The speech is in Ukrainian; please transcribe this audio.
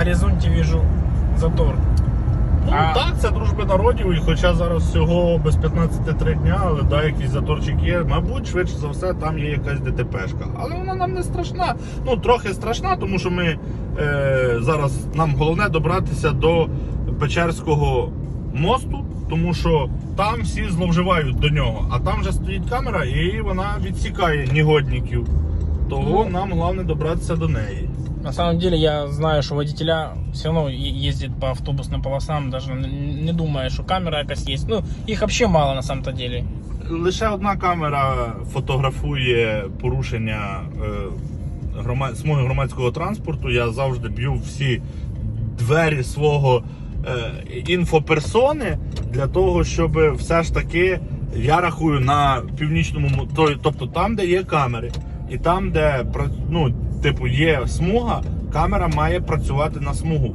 На горизонте вижу затор. Ну А- так, це дружби народів, і хоча зараз всього без 15-3 дня, але да, якийсь заторчик є. Мабуть, швидше за все, там є якась ДТПшка. Але вона нам не страшна. Ну, трохи страшна, тому що ми е, зараз нам головне добратися до Печерського мосту, тому що там всі зловживають до нього. А там вже стоїть камера і вона відсікає негодників. Того Ну. нам головне добратися до неї. На самом деле я знаю, что водителя все равно е- ездят по автобусным полосам, даже не думая, что камера якась есть. Ну, их вообще мало на самом-то деле. Лише одна камера фотографує порушення е, грома... смуги громадського транспорту. Я завжди б'ю всі двері свого е, інфоперсони для того, щоб все ж таки я рахую на північному, тобто там, де є камери, і там, де ну, типу, є смуга, камера має працювати на смугу.